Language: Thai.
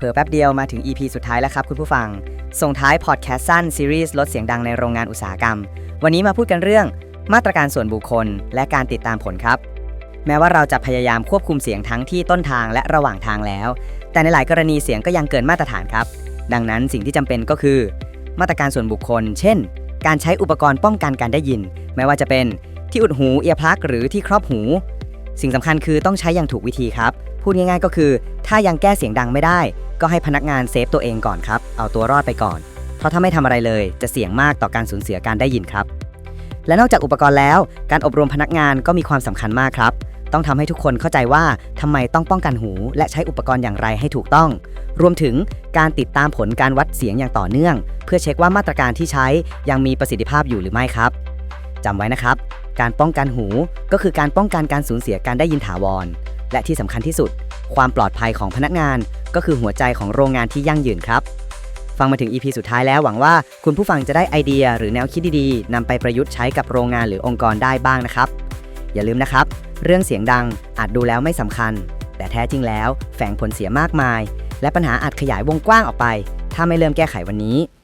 เผื่อแป๊บเดียวมาถึง EP สุดท้ายแล้วครับคุณผู้ฟัง ส่งท้ายพอดแคสต์สั้นซีรีส์ลดเสียงดังในโรงงานอุตสาหกรรม วันนี้มาพูดกันเรื่อง มาตรการส่วนบุคคล และการติดตามผลครับ แม้ว่าเราจะพยายามควบคุมเสียงทั้งที่ต้นทางและระหว่างทางแล้ว แต่ในหลายกรณีเสียงก็ยังเกินมาตรฐานครับ ดังนั้นสิ่งที่จำเป็นก็คือ มาตรการส่วนบุคคล เช่น การใช้อุปกรณ์ป้องกันการได้ยิน ไม่ว่าจะเป็นที่อุดหูเอียร์พลักหรือที่ครอบหู สิ่งสำคัญคือต้องใช้อย่างถูกวิธีครับ พูดง่ายๆก็คือ ถ้ายังแก้เสียงดังไม่ได้ ก็ให้พนักงานเซฟตัวเองก่อนครับ เอาตัวรอดไปก่อน เพราะถ้าไม่ทำอะไรเลย จะเสี่ยงมากต่อการสูญเสียการได้ยินครับ และนอกจากอุปกรณ์แล้ว การอบรมพนักงานก็มีความสำคัญมากครับ ต้องทำให้ทุกคนเข้าใจว่าทำไมต้องป้องกันหู และใช้อุปกรณ์อย่างไรให้ถูกต้อง รวมถึงการติดตามผลการวัดเสียงอย่างต่อเนื่อง เพื่อเช็คว่ามาตรการที่ใช้ยังมีประสิทธิภาพอยู่หรือไม่ครับจำไว้นะครับ การป้องกันหูก็คือการป้องกันการสูญเสียการได้ยินถาวร และที่สำคัญที่สุด ความปลอดภัยของพนักงานก็คือหัวใจของโรงงานที่ยั่งยืนครับ ฟังมาถึง EP สุดท้ายแล้วหวังว่าคุณผู้ฟังจะได้ไอเดีย หรือแนวคิดดีๆนำไปประยุทธ์ใช้กับโรงงานหรือองค์กรได้บ้างนะครับ อย่าลืมนะครับ เรื่องเสียงดังอาจดูแล้วไม่สำคัญ แต่แท้จริงแล้ว แฝงผลเสียมากมาย และปัญหาอาจขยายวงกว้างออกไป ถ้าไม่เริ่มแก้ไขวันนี้